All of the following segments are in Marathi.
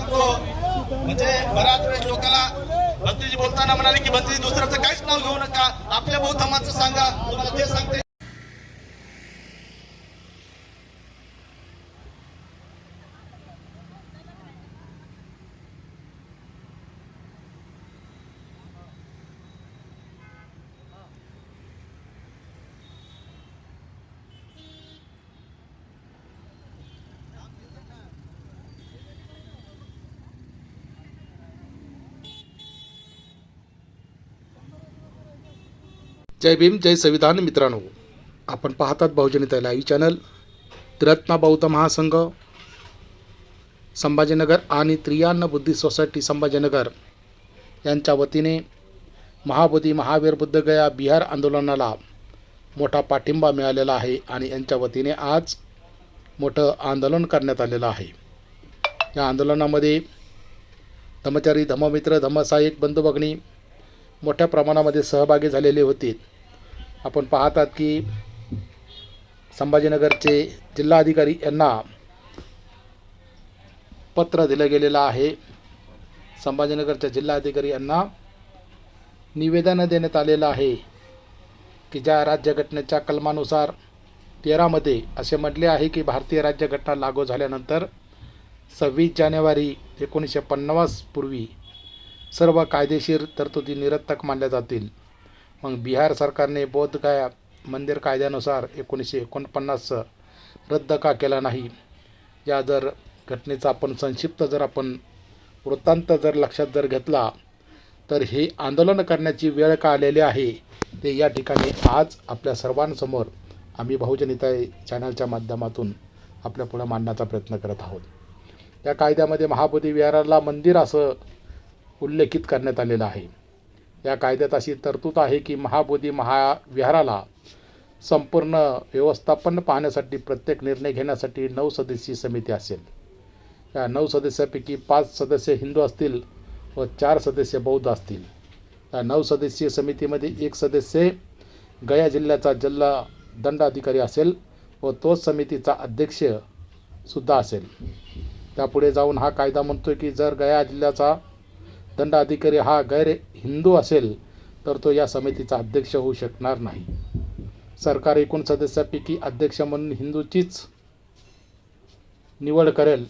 सांगतो. म्हणजे बऱ्याच वेळेस लोकांना भंतीजी बोलताना म्हणाले की भंतीजी दुसऱ्याचं काहीच नाव घेऊ नका. आपल्या बौद्ध सांगा. तुम्हाला ते सांगते. जय भीम जय संविधान मित्रांनो. आपण पाहतात बहुजनिता लाईव्ह चॅनल त्रिरत्ना बौद्ध महासंघ संभाजीनगर आणि त्रियान्न बुद्धी सोसायटी संभाजीनगर यांच्या वतीने महाबोधी महावीर बुद्धगया बिहार आंदोलनाला मोठा पाठिंबा मिळालेला आहे आणि यांच्या वतीने आज मोठं आंदोलन करण्यात आलेलं आहे. या आंदोलनामध्ये धम्मचारी धममित्र धमसायक बंधू मोठ्या प्रमाणामध्ये सहभागी झालेले होते. आपण पाहतात की संभाजीनगरचे जिल्हाधिकारी यांना पत्र दिलं गेलेलं आहे. संभाजीनगरच्या जिल्हाधिकारी यांना निवेदन देण्यात आलेलं आहे की ज्या राज्यघटनेच्या कलमानुसार तेरामध्ये असे म्हटले आहे की भारतीय राज्यघटना लागू झाल्यानंतर सव्वीस जानेवारी एकोणीसशे पन्नास पूर्वी सर्व कायदेशीर तरतुदी निरर्थक मानल्या जातील. मग बिहार सरकारने बोधगया मंदिर कायद्यानुसार एकोणीसशे एकोणपन्नास रद्द का केला नाही? या जर घटनेचा आपण संक्षिप्त जर आपण वृत्तांत जर लक्षात जर घेतला तर हे आंदोलन करण्याची वेळ का आलेली आहे ते या ठिकाणी आज आपल्या सर्वांसमोर आम्ही बहुजनिता चॅनलच्या माध्यमातून आपल्या पुढे मांडण्याचा प्रयत्न करत आहोत. या कायद्यामध्ये महाबोधी विहाराला मंदिर असं उल्लेखित करण्यात आलेला आहे. या कायद्यात अशी तरतूद आहे की महाबोधी महाविहाराला संपूर्ण व्यवस्थापन पाहण्यासाठी प्रत्येक निर्णय घेण्यासाठी नऊ सदस्यीय समिती असेल. या नऊ सदस्यापैकी पाच सदस्य हिंदू असतील व चार सदस्य बौद्ध असतील. या नऊ सदस्यीय समितीमध्ये एक सदस्य गया जिल्ह्याचा जिल्हा दंडाधिकारी असेल व तोच समितीचा अध्यक्ष सुद्धा असेल. त्यापुढे जाऊन हा कायदा म्हणतो की जर गया जिल्ह्याचा दंडाधिकारी हा गैर हिंदू असेल तर तो या समितीचा अध्यक्ष होऊ शकणार नाही. सरकार एकूण सदस्यापैकी अध्यक्ष म्हणून हिंदूचीच निवड करेल.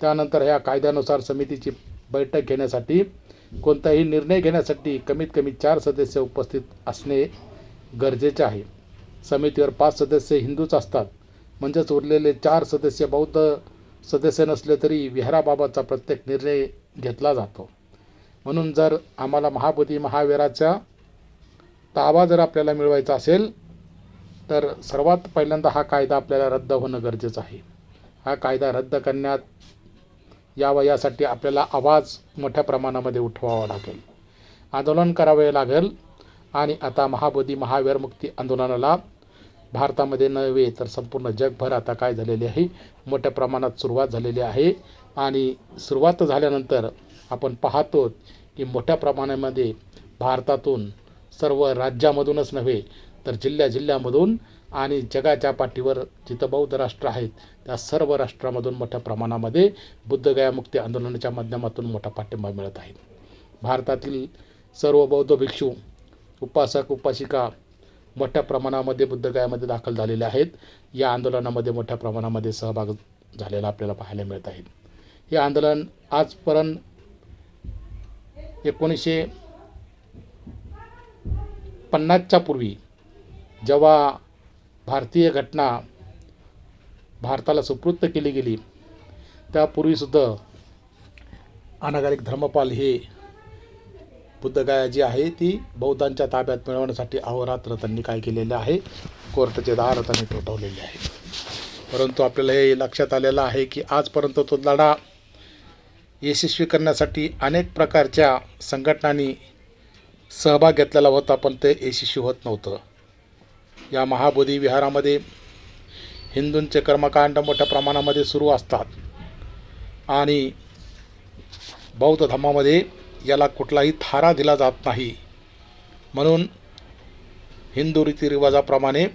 त्यानंतर ह्या कायद्यानुसार समितीची बैठक घेण्यासाठी कोणताही निर्णय घेण्यासाठी कमीत कमी चार सदस्य उपस्थित असणे गरजेचे आहे. समितीवर पाच सदस्य हिंदूच असतात. म्हणजेच उरलेले चार सदस्य बौद्ध सदस्य नसले तरी विहाराबाबतचा प्रत्येक निर्णय घेतला जातो. म्हणून जर आम्हाला महाबोधी महावीराचा ताबा जर आपल्याला मिळवायचा असेल तर सर्वात पहिल्यांदा हा कायदा आपल्याला रद्द होणं गरजेचं आहे. हा कायदा रद्द करण्यात यावा यासाठी आपल्याला आवाज मोठ्या प्रमाणामध्ये उठवावा लागेल. आंदोलन करावे लागेल आणि आता महाबोधी महावीर मुक्ती आंदोलनाला भारतामध्ये नव्हे तर संपूर्ण जगभर आता काय झालेले आहे? मोठ्या प्रमाणात सुरुवात झालेली आहे आणि सुरुवात झाल्यानंतर आपण पाहतो की मोठ्या प्रमाणामध्ये भारतातून सर्व राज्यामधूनच नव्हे तर जिल्ह्या जिल्ह्यामधून आणि जगाच्या पाठीवर जिथं बौद्ध राष्ट्र आहेत त्या सर्व राष्ट्रामधून मोठ्या प्रमाणामध्ये बुद्धगयामुक्ती आंदोलनाच्या माध्यमातून मोठा पाठिंबा मिळत आहे. भारतातील सर्व बौद्ध भिक्षू उपासक उपासिका मोठ्या प्रमाणामध्ये बुद्धगयामध्ये दाखल झालेले आहेत. या आंदोलनामध्ये मोठ्या प्रमाणामध्ये सहभाग झालेला आपल्याला पाहायला मिळत आहे. हे आंदोलन आजपर्यंत एकोणीसशे पन्नासच्या पूर्वी जेव्हा भारतीय घटना भारताला सुपूर्त केली गेली त्यापूर्वीसुद्धा अनागारिक धर्मपाल हे बुद्धगया जी आहे ती बौद्धांच्या ताब्यात मिळवण्यासाठी अहोरात्र त्यांनी काय केलेलं आहे कोर्टाचे दार त्यांनी ठोठवलेले आहे. परंतु आपल्याला हे लक्षात आलेलं आहे की आजपर्यंत तो लढा यशस्वी करण्यासाठी अनेक प्रकारच्या संघटनांनी सहभाग घेतलेला होता पण ते यशस्वी होत नव्हतं. या महाबोधी विहारामध्ये हिंदूंचे कर्मकांड मोठ्या प्रमाणामध्ये सुरू असतात आणि बौद्ध धर्मामध्ये याला कुठलाही थारा दिला जात नाही. म्हणून हिंदू रीतिरिवाजाप्रमाणे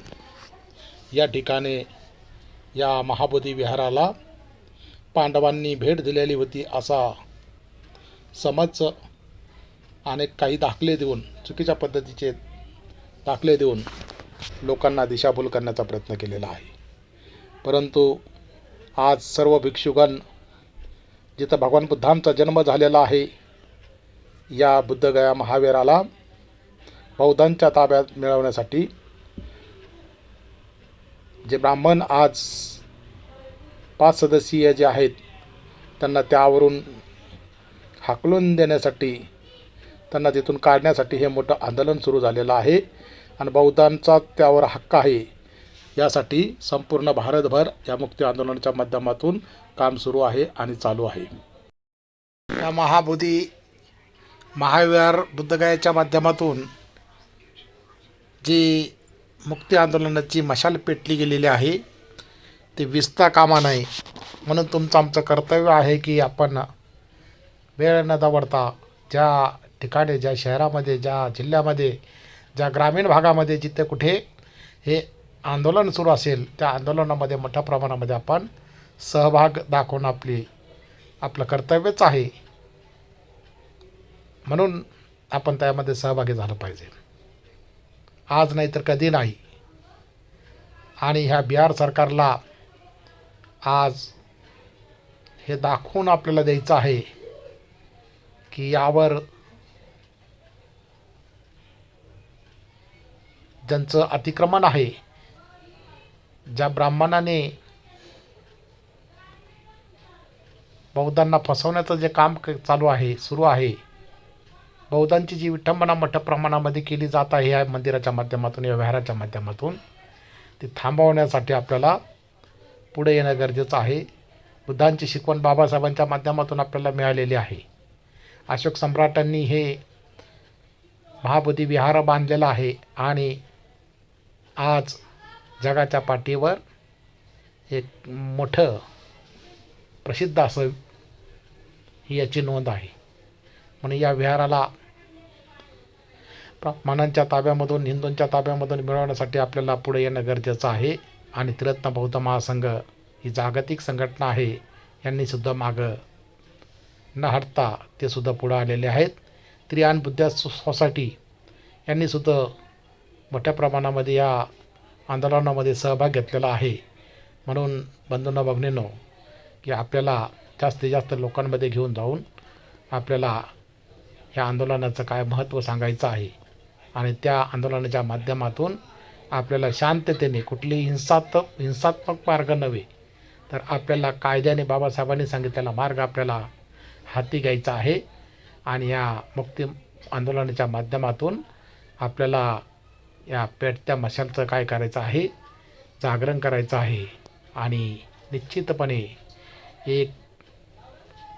या ठिकाणी या महाबोधी विहाराला पांडवांनी भेट दिलेली होती असा समज अनेक काही दाखले देऊन चुकीच्या पद्धतीचे दाखले देऊन लोकांना दिशाभूल करण्याचा प्रयत्न केलेला आहे. परंतु आज सर्व भिक्षुगण जिथं भगवान बुद्धांचा जन्म झालेला आहे या बुद्धगया महावीराला बौद्धांच्या ताब्यात मिळवण्यासाठी जे ब्राह्मण आज पाच सदस्यीय जे आहेत त्यांना त्यावरून हाकलून देण्यासाठी त्यांना तिथून काढण्यासाठी हे मोठं आंदोलन सुरू झालेलं आहे. आणि बौद्धांचा त्यावर हक्क आहे यासाठी संपूर्ण भारतभर या मुक्ती आंदोलनाच्या माध्यमातून काम सुरू आहे आणि चालू आहे. या महाबोधी महाविहार बुद्धगयाच्या माध्यमातून जी मुक्ती आंदोलनाची मशाल पेटली गेलेली आहे ते विसता कामा नये म्हणून तुमचं आमचं कर्तव्य आहे की आपण वेळ न दवडता ज्या ठिकाणी ज्या शहरामध्ये ज्या जिल्ह्यामध्ये ज्या ग्रामीण भागामध्ये जिथे कुठे हे आंदोलन सुरू असेल त्या आंदोलनामध्ये मोठ्या प्रमाणामध्ये आपण सहभाग दाखवणं आपली आपलं कर्तव्यच आहे. म्हणून आपण त्यामध्ये सहभागी झालं पाहिजे. आज नाही तर कधी नाही. आणि ह्या बिहार सरकारला आज हे दाखवून आपल्याला द्यायचं आहे की यावर ज्यांचं अतिक्रमण आहे ज्या ब्राह्मणाने बौद्धांना फसवण्याचं जे काम चालू आहे सुरू आहे बौद्धांची जी विठंबना मोठ्या प्रमाणामध्ये केली जात आहे या मंदिराच्या माध्यमातून या विहाराच्या माध्यमातून ती थांबवण्यासाठी आपल्याला पुढे येणं गरजेचं आहे. बुद्धांची शिकवण बाबासाहेबांच्या माध्यमातून आपल्याला मिळालेली आहे. अशोक सम्राटांनी हे महाबोधी विहार बांधलेलं आहे आणि आज जगाच्या पाठीवर एक मोठं प्रसिद्ध असं ही याची नोंद आहे. म्हणून या विहाराला मनांच्या ताब्यामधून हिंदूंच्या ताब्यामधून मिळवण्यासाठी आपल्याला पुढे येणं गरजेचं आहे. आणि त्रिरत्न बौद्ध महासंघ ही जागतिक संघटना आहे यांनीसुद्धा मागं न हटता ते सुद्धा पुढं आलेले आहेत. त्रियान बुद्धा सो- सोसायटी यांनीसुद्धा मोठ्या प्रमाणामध्ये या आंदोलनामध्ये सहभाग घेतलेला आहे. म्हणून बंधूंना बघणेनो की आपल्याला जास्तीत जास्त लोकांमध्ये घेऊन जाऊन आपल्याला ह्या आंदोलनाचं काय महत्त्व सांगायचं आहे आणि त्या आंदोलनाच्या माध्यमातून आपल्याला शांततेने कुठलीही हिंसात्मक हिंसात्मक मार्ग नव्हे. तर आपल्याला कायद्याने बाबासाहेबांनी सांगितलेला मार्ग आपल्याला हाती घ्यायचा आहे. आणि या मुक्ती आंदोलनाच्या माध्यमातून आपल्याला या पेटत्या मशालचं काय करायचं आहे जागरण करायचं आहे. आणि निश्चितपणे एक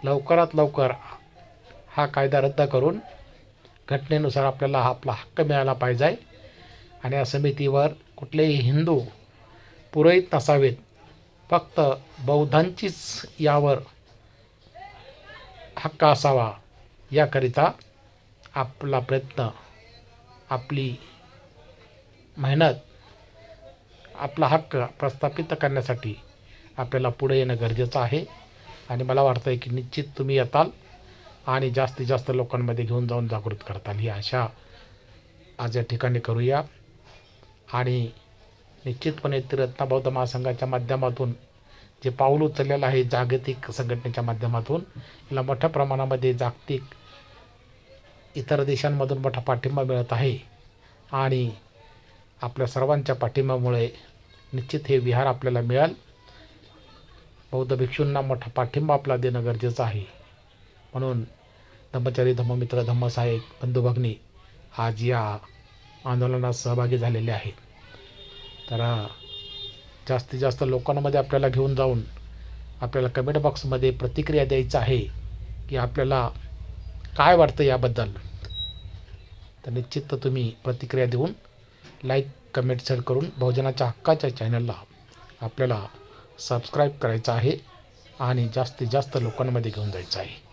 लवकरात लवकर हा कायदा रद्द करून घटनेनुसार आपल्याला आपला हक्क मिळाला पाहिजे. आणि या समितीवर कुठलेही हिंदू पुरोहित नसावेत. फक्त बौद्धांचीच यावर हक्क असावा याकरिता आपला प्रयत्न आपली मेहनत आपला हक्क प्रस्थापित करण्यासाठी आपल्याला पुढे येणं गरजेचं आहे. आणि मला वाटतं आहे की निश्चित तुम्ही येताल आणि जास्तीत जास्त लोकांमध्ये घेऊन जाऊन जागृत करताल ही आशा आज या ठिकाणी करूया. आणि निश्चितपणे त्रिरत्न बौद्ध महासंघाच्या माध्यमातून जे पाऊल उचललेलं आहे जागतिक संघटनेच्या माध्यमातून याला मोठ्या प्रमाणामध्ये जागतिक इतर देशांमधून मोठा पाठिंबा मिळत आहे. आणि आपल्या सर्वांच्या पाठिंब्यामुळे निश्चित हे विहार आपल्याला मिळेल. बौद्ध भिक्षूंना मोठा पाठिंबा आपला देणं गरजेचं आहे. म्हणून धम्मचारी धम्ममित्र धम्मसाहेब बंधू भगिनी आज या आंदोलनात सहभागी झालेले आहेत. तर जास्तीत जास्त लोकांमध्ये आपल्याला घेऊन जाऊन आपल्याला कमेंट बॉक्समध्ये प्रतिक्रिया द्यायचं आहे की आपल्याला काय वाटतं याबद्दल. तर निश्चित तुम्ही प्रतिक्रिया देऊन लाईक कमेंट शेअर करून बहुजनाच्या हक्काच्या चॅनलला आपल्याला सबस्क्राईब करायचं आहे आणि जास्तीत जास्त लोकांमध्ये घेऊन जायचं आहे.